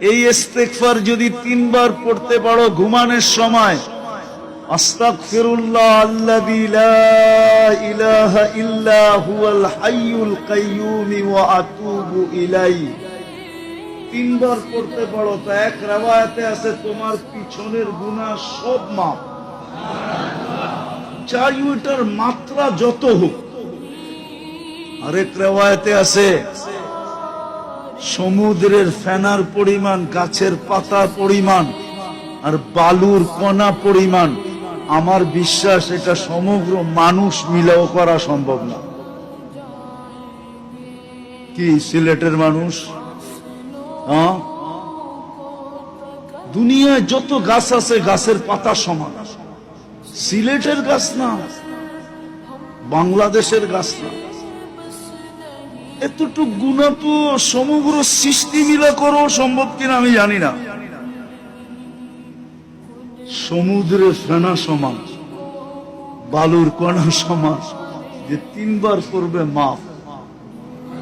এই ইস্তেগফার যদি তিনবার পড়তে পারো ঘুমানোর সময় এক আছে, তোমার পিছনের গুনাহ সব মাপ চাই ওইটার মাত্রা যত হোক। আরেক রেওয়ায়তে আছে সমুদ্রের ফেনার পরিমাণ, গাছের পাতা পরিমাণ, আর বালুর কণা পরিমাণ। আমার বিশ্বাস এটা সমগ্র মানুষ মিলেও করা সম্ভব না। কি, সিলেটের মানুষ? হ্যাঁ? দুনিয়ায় যত গাছ আছে, গাছের পাতা সমান। সিলেটের গাছ না, বাংলাদেশের গাছ না। এতটুক গুণা তো সমগ্র সৃষ্টি মিলা করো সম্ভব কিনা আমি জানি না। সমুদ্রে ফেনা সমাজ বালুর কণা সমাজ যে তিনবার করবে মাফ